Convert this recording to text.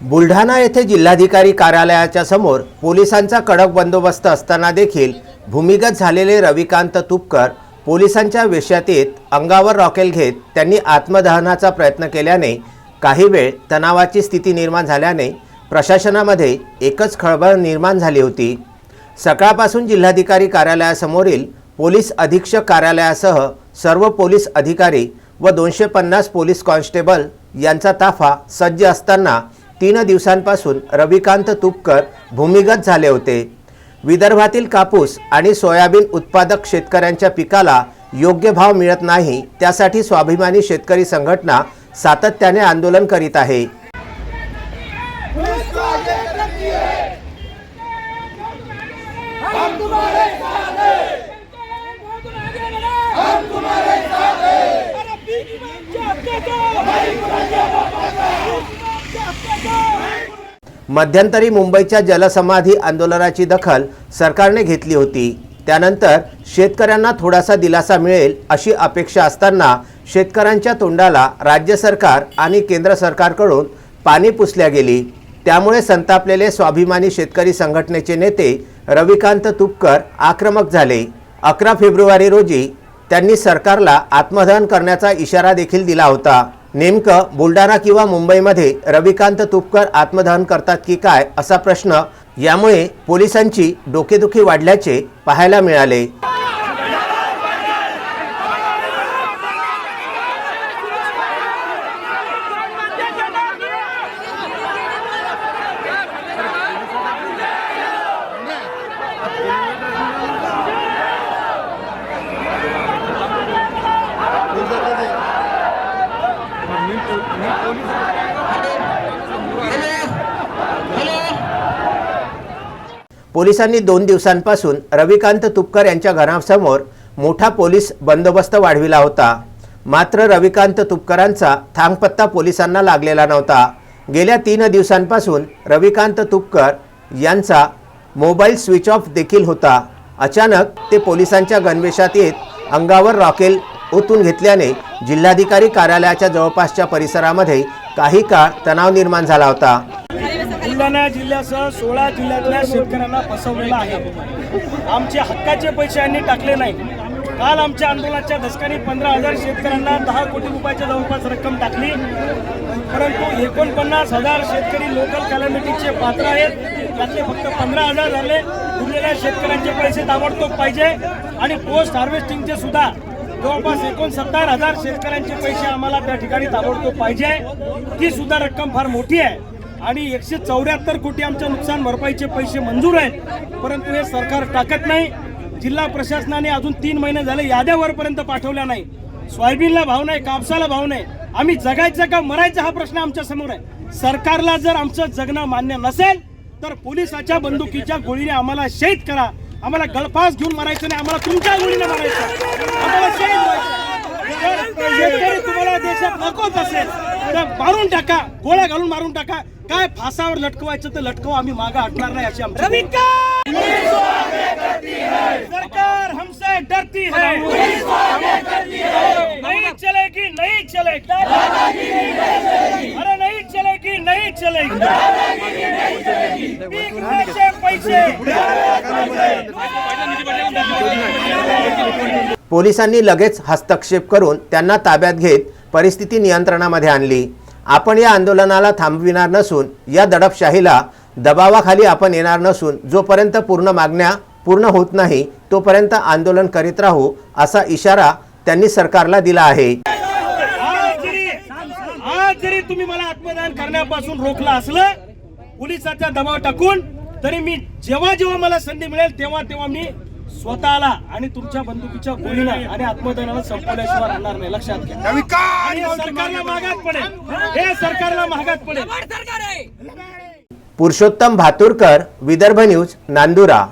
बुलढाणा येथे जिल्हाधिकारी कार्यालयाच्या समोर पोलिसांचा कडक बंदोबस्त असताना देखील भूमिगत झालेले रविकांत तुपकर पोलिसांच्या वेशात येत अंगावर रॉकेल घेत त्यांनी आत्मदहनाचा प्रयत्न केल्याने काही वेळ तणावाची स्थिती निर्माण झाल्याने प्रशासनामध्ये एकच खळबळ निर्माण झाली होती. सकाळपासून जिल्हाधिकारी कार्यालयासमोरील पोलीस अधीक्षक कार्यालयासह सर्व पोलीस अधिकारी व दोनशे पन्नास पोलीस कॉन्स्टेबल यांचा ताफा सज्ज असताना तीन दिवसांपासून रविकांत तुपकर भूमिगत झाले होते. विदर्भातील कापूस आणि सोयाबीन उत्पादक शेतकऱ्यांच्या पिकाला योग्य भाव मिळत नाही त्यासाठी स्वाभिमानी शेतकरी संघटना सातत्याने आंदोलन करीत आहे. हम तुम्हारे साथ हैं हम तुम्हारे साथ हैं मध्यंतरी मुंबईच्या जलसमाधी आंदोलनाची दखल सरकारने घेतली होती. त्यानंतर शेतकऱ्यांना थोडासा दिलासा मिळेल अशी अपेक्षा असताना शेतकऱ्यांच्या तोंडाला राज्य सरकार आणि केंद्र सरकारकडून पाणी पुसल्या गेली. त्यामुळे संतापलेले स्वाभिमानी शेतकरी संघटनेचे नेते रविकांत तुपकर आक्रमक झाले. अकरा फेब्रुवारी रोजी त्यांनी सरकारला आत्मदहन करण्याचा इशारा देखील दिला होता. नेमकं बुलढाणा किंवा मुंबईमध्ये रविकांत तुपकर आत्मदहन करतात की काय असा प्रश्न यामुळे पोलिसांची डोकेदुखी वाढल्याचे पाहायला मिळाले. पोलिसांनी दोन दिवसांपासून रविकांत तुपकर यांच्या घरासमोर मोठा पोलीस बंदोबस्त वाढविला होता. मात्र रविकांत तुपकरांचा थांगपत्ता पोलिसांना लागलेला नव्हता. गेल्या तीन दिवसांपासून रविकांत तुपकर यांचा मोबाईल स्विच ऑफ देखील होता. अचानक ते पोलिसांच्या गणवेशात येत अंगावर रॉकेल ओतून घेतल्याने जिल्हाधिकारी कार्यालयाच्या जवळपासच्या परिसरामध्ये काही काळ तणाव निर्माण झाला होता. बुलढाणा जिल्ह्यासह सोळा जिल्ह्यातल्या शेतकऱ्यांना फसवलेलं आहे. आमचे हक्काचे पैसे यांनी टाकले नाही. काल आमच्या आंदोलनाच्या दशकाने पंधरा हजार शेतकऱ्यांना दहा कोटी रुपयाच्या जवळपास रक्कम टाकली. परंतु एकोणपन्नास हजार शेतकरी लोकल कॅलॅमिटीचे पात्र आहेत. त्यातले फक्त पंधरा हजार झाले. उरलेल्या शेतकऱ्यांचे पैसे ताबडतोब पाहिजे आणि पोस्ट हार्वेस्टिंगचे सुद्धा जवळपास एकोणसत्तर हजार शेतकऱ्यांचे पैसे आम्हाला त्या ठिकाणी ताबडतोब पाहिजे ती सुद्धा रक्कम फार मोठी आहे. आणि एकशे चौऱ्याहत्तर कोटी आमच्या नुकसान भरपाईचे पैसे मंजूर आहेत. परंतु हे सरकार टाकत नाही. जिल्हा प्रशासनाने अजून तीन महिने झाले याद्या वरपर्यंत पाठवल्या नाही. सोयाबीनला भाव नाही कापसाला भाव नाही. आम्ही जगायचं का मरायचं हा प्रश्न आमच्यासमोर आहे. सरकारला जर आमचं जगणं मान्य नसेल तर पोलिसाच्या बंदुकीच्या गोळीने आम्हाला शहीद करा. आम्हाला गळफास घेऊन मारायचं नाही आम्हाला तुमच्या गोळीने मारायचं आम्हाला शेतकरी तुम्हाला देशात नकोच असेल तर मारून टाका गोळ्या घालून मारून टाका. काय फासावर लटकवायचं तर लटकवा आम्ही मागे हटणार नाही अशी आमची सरकार हमसे डरती है। नहीं चलेगी नहीं चलेगी। अरे नहीं चलेगी नहीं चलेगी। पोलिसांनी लगेच हस्तक्षेप करून त्यांना ताब्यात घेत परिस्थिती नियंत्रणामध्ये आणली. आपण या आंदोलनाला थांबविणार नसून या दडपशाहीला दबावाखाली आपण येणार नसून जोपर्यंत पूर्ण मागण्या पूर्ण होत नाही तोपर्यंत आंदोलन करीत राहू असा इशारा त्यांनी सरकारला दिला आहे. आज जरी तुम्ही मला आत्मदान करण्यापासून रोखलं असलं पोलिसाचा दबाव टाकून तरी मी जेव्हा जेव्हा मला संधी मिळेल तेव्हा तेव्हा मी स्वतःला आणि तुमच्या बंदुकीच्या गोळीनं आणि आत्मदानाला संपवल्याशिवाय राहणार नाही. लक्षात घ्या. आणि हे सरकारला मागात पडेल. हे सरकारला महागात पडेल. पुरुषोत्तम भातुरकर विदर्भ न्यूज नांदुरा.